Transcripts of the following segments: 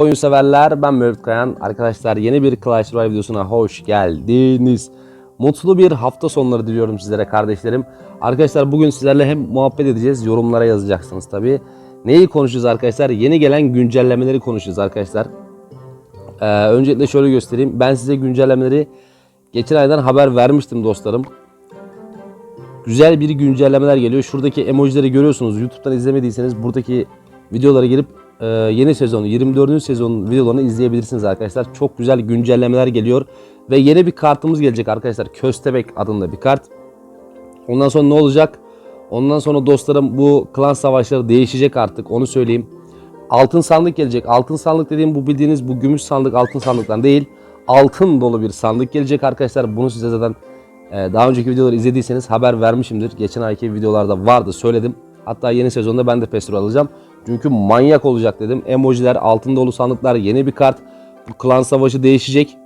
Oyun severler ben Mevlüt Kayan. Arkadaşlar yeni bir Clash Royale videosuna hoş geldiniz. Mutlu bir hafta sonları diliyorum sizlere kardeşlerim. Arkadaşlar bugün sizlerle hem muhabbet edeceğiz. Yorumlara yazacaksınız tabi. Neyi konuşacağız arkadaşlar? Yeni gelen güncellemeleri konuşacağız arkadaşlar. Ee, öncelikle şöyle göstereyim. Ben size güncellemeleri geçen aydan haber vermiştim dostlarım. Güzel bir güncellemeler geliyor. Şuradaki emojileri görüyorsunuz. YouTube'dan izlemediyseniz buradaki videolara girip e, yeni sezon 24. sezonun videolarını izleyebilirsiniz arkadaşlar. Çok güzel güncellemeler geliyor ve yeni bir kartımız gelecek arkadaşlar. Köstebek adında bir kart. Ondan sonra ne olacak? Ondan sonra dostlarım bu klan savaşları değişecek artık onu söyleyeyim. Altın sandık gelecek. Altın sandık dediğim bu bildiğiniz bu gümüş sandık altın sandıktan değil. Altın dolu bir sandık gelecek arkadaşlar. Bunu size zaten e, daha önceki videoları izlediyseniz haber vermişimdir. Geçen ayki videolarda vardı söyledim. Hatta yeni sezonda ben de Pestro alacağım. Çünkü manyak olacak dedim. Emojiler, altın dolu sandıklar, yeni bir kart. Klan savaşı değişecek.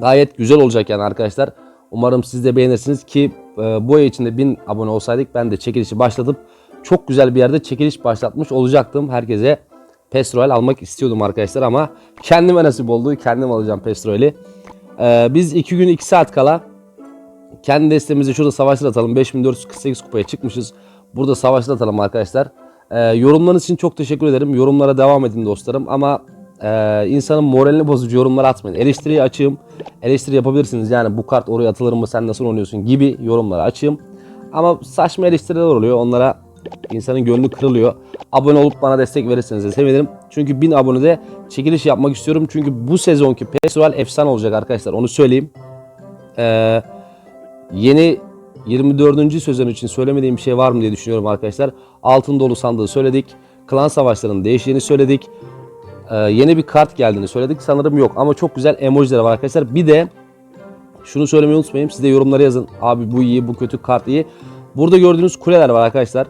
Gayet güzel olacak yani arkadaşlar. Umarım siz de beğenirsiniz ki e, bu ay içinde 1000 abone olsaydık ben de çekilişi başlatıp çok güzel bir yerde çekiliş başlatmış olacaktım. Herkese Pestroil almak istiyordum arkadaşlar ama kendime nasip oldu. Kendim alacağım Pestroil'i. E, biz 2 gün 2 saat kala kendi destemizi şurada savaşlar atalım. 5448 kupaya çıkmışız. Burada savaşlar atalım arkadaşlar. Ee, yorumlarınız için çok teşekkür ederim. Yorumlara devam edin dostlarım. Ama e, insanın moralini bozucu yorumlar atmayın. Eleştiriye açığım. Eleştiri yapabilirsiniz. Yani bu kart oraya atılır mı sen nasıl oynuyorsun gibi yorumlara açığım. Ama saçma eleştiriler oluyor. Onlara insanın gönlü kırılıyor. Abone olup bana destek verirseniz de sevinirim. Çünkü 1000 abonede çekiliş yapmak istiyorum. Çünkü bu sezonki Royale efsane olacak arkadaşlar. Onu söyleyeyim. Eee Yeni 24. sezon için söylemediğim bir şey var mı diye düşünüyorum arkadaşlar. Altın dolu sandığı söyledik. Klan savaşlarının değiştiğini söyledik. Ee, yeni bir kart geldiğini söyledik. Sanırım yok ama çok güzel emojiler var arkadaşlar. Bir de şunu söylemeyi unutmayın. Siz de yorumlara yazın. Abi bu iyi, bu kötü kart iyi. Burada gördüğünüz kuleler var arkadaşlar.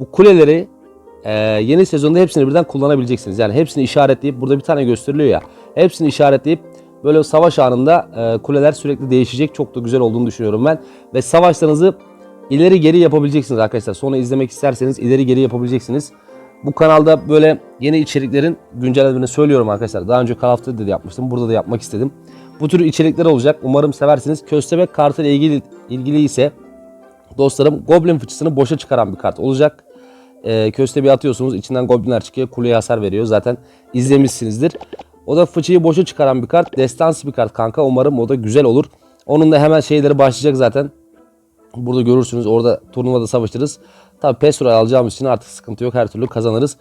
Bu kuleleri e, yeni sezonda hepsini birden kullanabileceksiniz. Yani hepsini işaretleyip burada bir tane gösteriliyor ya. Hepsini işaretleyip Böyle savaş anında e, kuleler sürekli değişecek. Çok da güzel olduğunu düşünüyorum ben. Ve savaşlarınızı ileri geri yapabileceksiniz arkadaşlar. Sonra izlemek isterseniz ileri geri yapabileceksiniz. Bu kanalda böyle yeni içeriklerin güncellemelerini söylüyorum arkadaşlar. Daha önce Call of yapmıştım. Burada da yapmak istedim. Bu tür içerikler olacak. Umarım seversiniz. Köstebek kartı ile ilgili, ilgili ise dostlarım Goblin fıçısını boşa çıkaran bir kart olacak. E, köstebeği atıyorsunuz. içinden goblinler çıkıyor. Kuleye hasar veriyor. Zaten izlemişsinizdir. O da fıçıyı boşa çıkaran bir kart. Destansı bir kart kanka. Umarım o da güzel olur. Onun da hemen şeyleri başlayacak zaten. Burada görürsünüz. Orada turnuvada savaşırız. Tabi Pestroil alacağımız için artık sıkıntı yok. Her türlü kazanırız.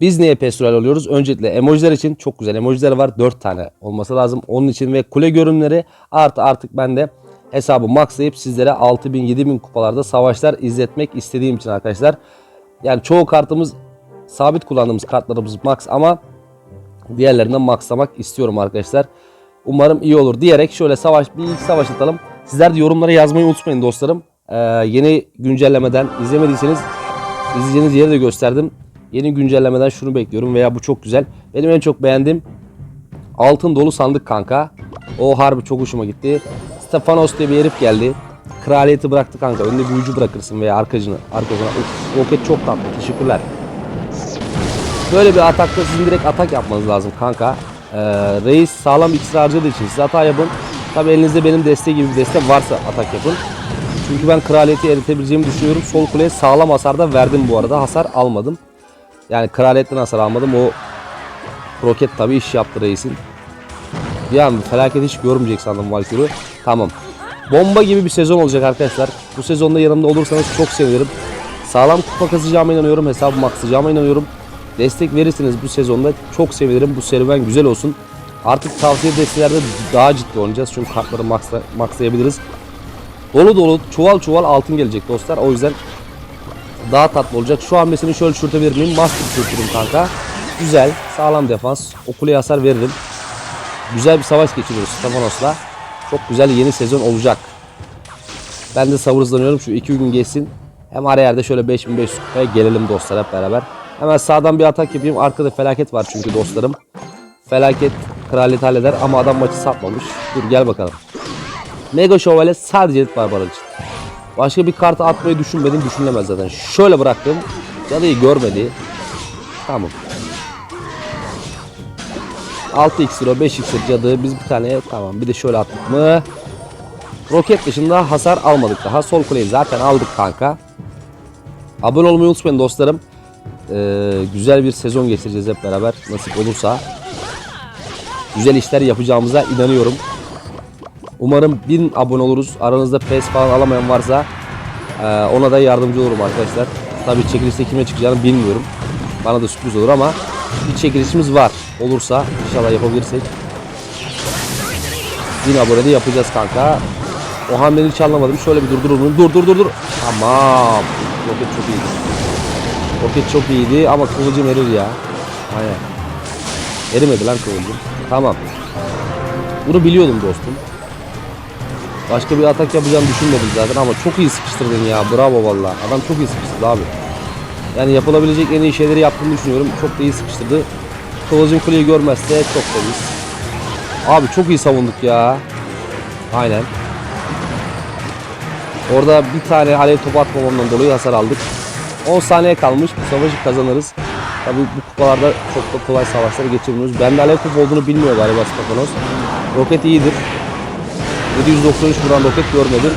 Biz niye Pestroil alıyoruz? Öncelikle emojiler için çok güzel emojiler var. 4 tane olması lazım. Onun için ve kule görünümleri artı artık ben de hesabı maxlayıp sizlere 6000 7000 kupalarda savaşlar izletmek istediğim için arkadaşlar. Yani çoğu kartımız sabit kullandığımız kartlarımız max ama diğerlerinden maxlamak istiyorum arkadaşlar. Umarım iyi olur diyerek şöyle savaş bir ilk savaş atalım. Sizler de yorumlara yazmayı unutmayın dostlarım. Ee, yeni güncellemeden izlemediyseniz izleyeceğiniz yeri de gösterdim. Yeni güncellemeden şunu bekliyorum veya bu çok güzel. Benim en çok beğendiğim altın dolu sandık kanka. O harbi çok hoşuma gitti. Stefanos diye bir herif geldi. Kraliyeti bıraktı kanka. Önüne büyücü bırakırsın veya arkacını. Arkacına. Uf, roket çok tatlı. Teşekkürler. Böyle bir atakta sizin direkt atak yapmanız lazım kanka. Ee, reis sağlam iksir harcadığı için siz hata yapın. Tabi elinizde benim desteği gibi bir deste varsa atak yapın. Çünkü ben kraliyeti eritebileceğimi düşünüyorum. Sol kuleye sağlam hasar da verdim bu arada. Hasar almadım. Yani kraliyetten hasar almadım. O roket tabi iş yaptı reisin. Bir felaket hiç görmeyecek sandım Valkyrie. Tamam. Bomba gibi bir sezon olacak arkadaşlar. Bu sezonda yanımda olursanız çok sevinirim. Sağlam kupa kazacağıma inanıyorum. Hesabı maxlayacağıma inanıyorum. Destek verirseniz bu sezonda çok sevinirim. Bu serüven güzel olsun. Artık tavsiye destelerde daha ciddi oynayacağız. Çünkü kartları maxla, maxlayabiliriz. Dolu dolu çuval çuval altın gelecek dostlar. O yüzden daha tatlı olacak. Şu hamlesini şöyle çürütebilir miyim? Master çürütürüm kanka. Güzel. Sağlam defans. O hasar veririm. Güzel bir savaş geçiriyoruz Stefanos'la. Çok güzel yeni sezon olacak. Ben de sabırsızlanıyorum. Şu iki gün geçsin. Hem araya yerde şöyle 5500 kupaya gelelim dostlar hep beraber. Hemen sağdan bir atak yapayım. Arkada felaket var çünkü dostlarım. Felaket kraliyet halleder ama adam maçı satmamış. Dur gel bakalım. Mega Şövalye sadece Edith Barbar için. Başka bir kartı atmayı düşünmedim. Düşünülemez zaten. Şöyle bıraktım. Cadıyı görmedi. Tamam. 6 iksir o 5 iksir cadı. Biz bir tane tamam bir de şöyle attık mı? Roket dışında hasar almadık daha. Sol kuleyi zaten aldık kanka. Abone olmayı unutmayın dostlarım. Ee, güzel bir sezon geçireceğiz hep beraber nasip olursa. Güzel işler yapacağımıza inanıyorum. Umarım 1000 abone oluruz. Aranızda PES falan alamayan varsa ee, ona da yardımcı olurum arkadaşlar. Tabii çekilişte kime çıkacağını bilmiyorum. Bana da sürpriz olur ama bir çekilişimiz var. Olursa inşallah yapabilirsek. 1000 abone de yapacağız kanka. O hamleyi hiç anlamadım. Şöyle bir durdur onu. Dur dur dur dur. Tamam. Roket çok iyiydi. Roket çok iyiydi ama kıvılcım erir ya. Aynen. Erimedi lan kıvılcım. Tamam. Bunu biliyordum dostum. Başka bir atak yapacağını düşünmedim zaten ama çok iyi sıkıştırdın ya. Bravo valla. Adam çok iyi sıkıştırdı abi. Yani yapılabilecek en iyi şeyleri yaptığını düşünüyorum. Çok da iyi sıkıştırdı. Kıvılcım kuleyi görmezse çok iyi. Abi çok iyi savunduk ya. Aynen. Orada bir tane alev topu atmamamdan dolayı hasar aldık. 10 saniye kalmış. Bu savaşı kazanırız. Tabii bu kupalarda çok da kolay savaşları geçirmiyoruz. Ben de alev topu olduğunu bilmiyor galiba Stefanos. Roket iyidir. 793 vuran roket görmedim.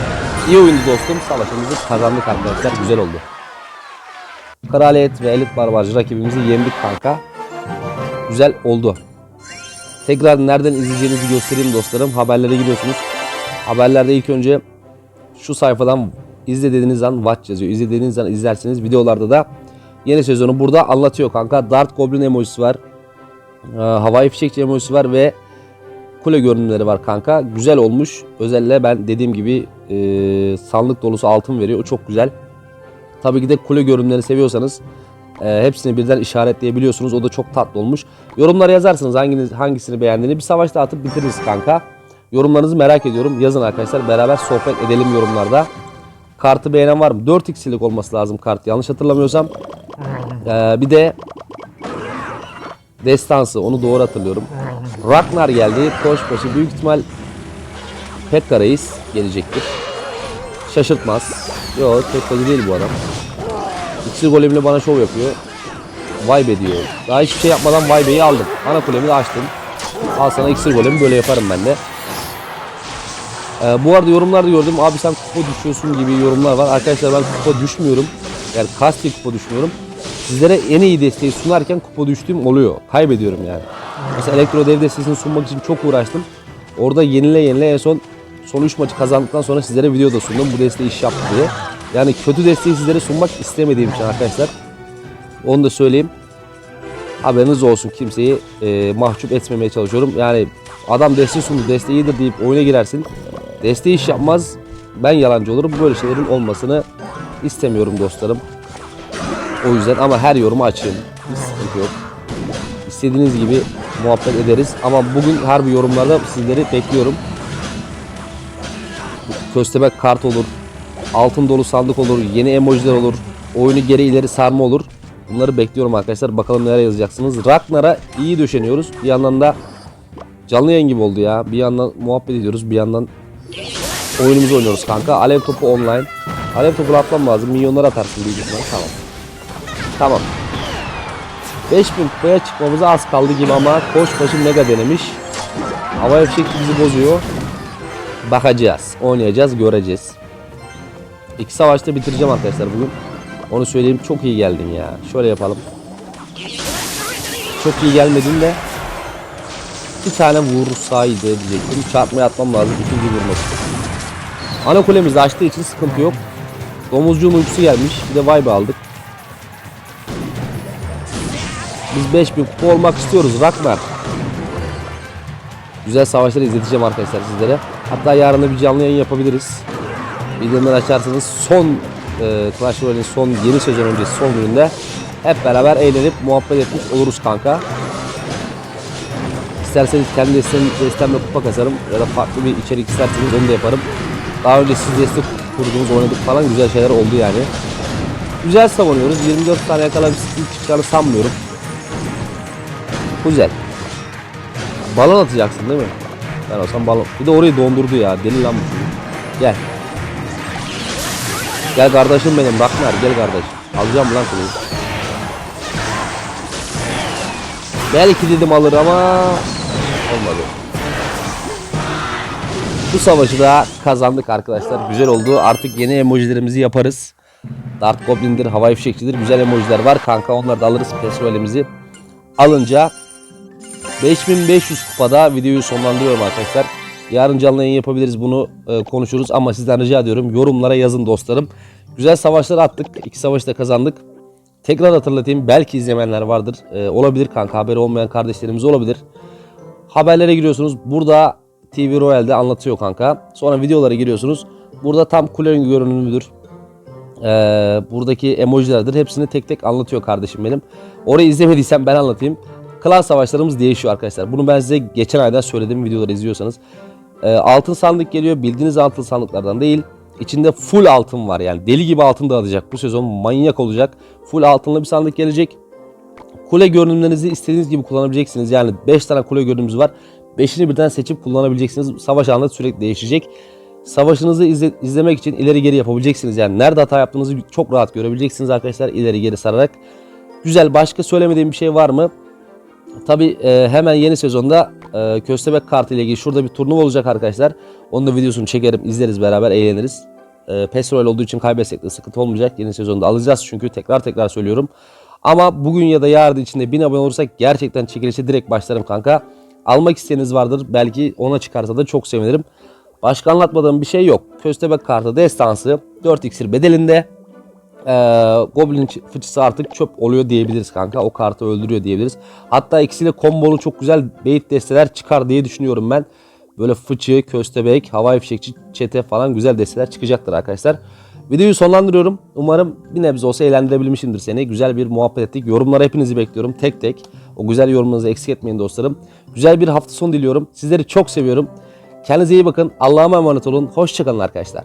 İyi oyundu dostum. Savaşımızı kazandık arkadaşlar. Güzel oldu. Kraliyet ve Elit Barbarcı rakibimizi yendik kanka. Güzel oldu. Tekrar nereden izleyeceğinizi göstereyim dostlarım. Haberlere gidiyorsunuz. Haberlerde ilk önce şu sayfadan izle dediğiniz an watch yazıyor. İzle dediğiniz an izlersiniz. Videolarda da yeni sezonu burada anlatıyor kanka. Dart Goblin emojisi var. Ee, havai fişekçi emojisi var ve kule görünümleri var kanka. Güzel olmuş. Özellikle ben dediğim gibi e, sandık dolusu altın veriyor. O çok güzel. Tabii ki de kule görünümleri seviyorsanız e, hepsini birden işaretleyebiliyorsunuz. O da çok tatlı olmuş. Yorumlara yazarsınız hanginiz hangisini beğendiğini. Bir savaşta atıp bitiririz kanka. Yorumlarınızı merak ediyorum. Yazın arkadaşlar. Beraber sohbet edelim yorumlarda. Kartı beğenen var mı? 4x'lik olması lazım kart. Yanlış hatırlamıyorsam. Ee, bir de Destansı. Onu doğru hatırlıyorum. Ragnar geldi. Koşbaşı. Büyük ihtimal Pekka Reis gelecektir. Şaşırtmaz. Yok Pekka'cı değil bu adam. İksir golemini bana şov yapıyor. Vay be diyor. Daha hiçbir şey yapmadan vay be'yi aldım. Ana kulemi de açtım. Al sana iksir golemi böyle yaparım ben de. Ee, bu arada yorumlarda gördüm abi sen kupa düşüyorsun gibi yorumlar var. Arkadaşlar ben kupa düşmüyorum. Yani kasti kupa düşmüyorum. Sizlere en iyi desteği sunarken kupa düştüğüm oluyor. Kaybediyorum yani. Mesela elektro dev destesini sunmak için çok uğraştım. Orada yenile yenile en son son 3 maçı kazandıktan sonra sizlere video da sundum. Bu desteği iş yaptı diye. Yani kötü desteği sizlere sunmak istemediğim için arkadaşlar. Onu da söyleyeyim. Haberiniz olsun kimseyi e, mahcup etmemeye çalışıyorum. Yani adam desteği sundu desteği iyidir deyip oyuna girersin. Desteği iş yapmaz. Ben yalancı olurum. Böyle şeylerin olmasını istemiyorum dostlarım. O yüzden ama her yoruma açığım. Hiç yok. İstediğiniz gibi muhabbet ederiz. Ama bugün harbi yorumlarda sizleri bekliyorum. Köstebek kart olur. Altın dolu sandık olur. Yeni emojiler olur. Oyunu geri ileri sarma olur. Bunları bekliyorum arkadaşlar. Bakalım neler yazacaksınız. Ragnar'a iyi döşeniyoruz. Bir yandan da canlı yayın gibi oldu ya. Bir yandan muhabbet ediyoruz. Bir yandan oyunumuzu oynuyoruz kanka. Alev topu online. Alev topu atmam lazım. Milyonlar atarsın büyük. Tamam. Tamam. 5000 kupaya çıkmamıza az kaldı gibi ama koçbaşı mega denemiş. Hava fişek bizi bozuyor. Bakacağız. Oynayacağız. Göreceğiz. İki savaşta bitireceğim arkadaşlar bugün. Onu söyleyeyim. Çok iyi geldin ya. Şöyle yapalım. Çok iyi gelmedin de bir tane vursaydı diyecektim. Çarpmaya atmam lazım. ikinci vurmak için. Ana kulemizi açtığı için sıkıntı yok. Domuzcuğun uykusu gelmiş. Bir de vibe aldık. Biz 5000 kupa olmak istiyoruz Ragnar. Güzel savaşları izleteceğim arkadaşlar sizlere. Hatta yarın da bir canlı yayın yapabiliriz. Bildirimleri açarsanız son e, Clash Royale'in son yeni sezon öncesi son gününde hep beraber eğlenip muhabbet etmiş oluruz kanka. İsterseniz kendi destem, destemle kupa kasarım ya da farklı bir içerik isterseniz onu da yaparım. Daha önce siz destek kurduğunuz oynadık falan güzel şeyler oldu yani. Güzel savunuyoruz. 24 tane kala bir çıkacağını sanmıyorum. Güzel. Balon atacaksın değil mi? Ben olsam balon. Bir de orayı dondurdu ya. Deli lan bu. Gel. Gel kardeşim benim Ragnar gel kardeş. Alacağım lan seni. Belki dedim alır ama Olmadı. Bu savaşı da kazandık arkadaşlar. Güzel oldu. Artık yeni emojilerimizi yaparız. Dart Goblin'dir, havai fişekçidir. Güzel emojiler var. Kanka onları da alırız. Petrolemizi alınca 5500 kupada videoyu sonlandırıyorum arkadaşlar. Yarın canlı yayın yapabiliriz bunu e, konuşuruz ama sizden rica ediyorum yorumlara yazın dostlarım. Güzel savaşlar attık. İki savaşı da kazandık. Tekrar hatırlatayım belki izlemeyenler vardır. E, olabilir kanka haberi olmayan kardeşlerimiz olabilir. Haberlere giriyorsunuz. Burada TV Royal'de anlatıyor kanka. Sonra videolara giriyorsunuz. Burada tam kule görünümüdür. Ee, buradaki emojilerdir. Hepsini tek tek anlatıyor kardeşim benim. Orayı izlemediysen ben anlatayım. Klan savaşlarımız değişiyor arkadaşlar. Bunu ben size geçen ayda söylediğim videoları izliyorsanız. Ee, altın sandık geliyor. Bildiğiniz altın sandıklardan değil. İçinde full altın var yani. Deli gibi altın dağıtacak. Bu sezon manyak olacak. Full altınlı bir sandık gelecek. Kule görünümlerinizi istediğiniz gibi kullanabileceksiniz. Yani 5 tane kule görünümümüz var. 5'ini birden seçip kullanabileceksiniz. Savaş anında sürekli değişecek. Savaşınızı izle- izlemek için ileri geri yapabileceksiniz. Yani nerede hata yaptığınızı çok rahat görebileceksiniz arkadaşlar ileri geri sararak. Güzel. Başka söylemediğim bir şey var mı? Tabi hemen yeni sezonda e, Köstebek kartı ile ilgili şurada bir turnuva olacak arkadaşlar. Onun da videosunu çekerim, izleriz beraber, eğleniriz. E, Petrol olduğu için kaybetsek de sıkıntı olmayacak. Yeni sezonda alacağız çünkü tekrar tekrar söylüyorum. Ama bugün ya da yarın içinde 1000 abone olursak gerçekten çekilişe direkt başlarım kanka. Almak isteyeniniz vardır. Belki ona çıkarsa da çok sevinirim. Başka anlatmadığım bir şey yok. Köstebek kartı destansı 4 iksir bedelinde. Ee, Goblin fıçısı artık çöp oluyor diyebiliriz kanka. O kartı öldürüyor diyebiliriz. Hatta ikisiyle kombolu çok güzel bait desteler çıkar diye düşünüyorum ben. Böyle fıçı, köstebek, havai fişekçi, çete falan güzel desteler çıkacaktır arkadaşlar. Videoyu sonlandırıyorum. Umarım bir nebze olsa eğlendirebilmişimdir seni. Güzel bir muhabbet ettik. Yorumlara hepinizi bekliyorum tek tek. O güzel yorumlarınızı eksik etmeyin dostlarım. Güzel bir hafta sonu diliyorum. Sizleri çok seviyorum. Kendinize iyi bakın. Allah'a emanet olun. Hoşçakalın arkadaşlar.